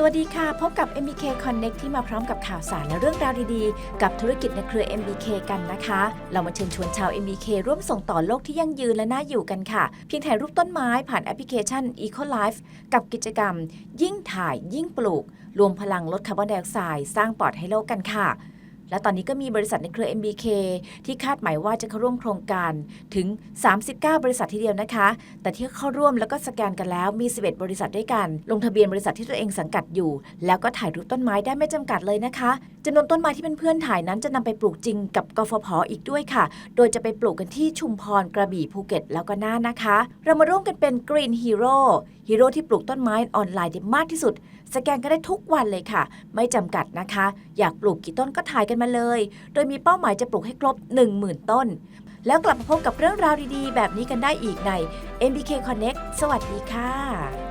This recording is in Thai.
สวัสดีค่ะ พบกับ MBK Connect ที่มาพร้อมกับข่าวสารและเรื่องราวดีๆ กับธุรกิจในเครือ MBK กันนะคะ เรามาเชิญชวนชาว MBK ร่วมส่งต่อโลกที่ยั่งยืนและน่าอยู่กันค่ะ เพียงถ่ายรูปต้นไม้ผ่านแอปพลิเคชัน Eco Life กับกิจกรรม ยิ่งถ่ายยิ่งปลูก รวมพลังลดคาร์บอนไดออกไซด์สร้างปอดให้โลกกันค่ะ และตอนนี้ก็มีบริษัทในเครือ MBK ที่คาดหมายว่าจะเข้าร่วมโครงการถึง 39 บริษัททีเดียวนะคะ แต่ที่เข้าร่วมแล้วก็สแกนกันแล้วมี 11 บริษัทด้วยกัน ลงทะเบียนบริษัทที่ตัวเองสังกัดอยู่ แล้วก็ถ่ายรูปต้นไม้ได้ไม่จำกัดเลยนะคะจำนวนต้นไม้ที่เป็นเพื่อนๆถ่ายนั้นจะนำไปปลูกจริงกับกฟผอ.อีกด้วยค่ะ โดยจะไปปลูกกันที่ชุมพรกระบี่ภูเก็ต แล้วก็น่านนะคะ เรามาร่วมกันเป็น Green Hero ฮีโร่ที่ปลูกต้นไม้ออนไลน์ได้มากที่สุด สแกนก็ได้ทุกวันเลยค่ะ ไม่จำกัดนะคะ อยากปลูกกี่ต้นก็ถ่ายกันมาเลย โดยมีเป้าหมายจะปลูกให้ครบ 10,000 ต้น แล้วกลับมาพบกับเรื่องราวดีๆ แบบนี้กันได้อีกใน MBK Connect สวัสดีค่ะ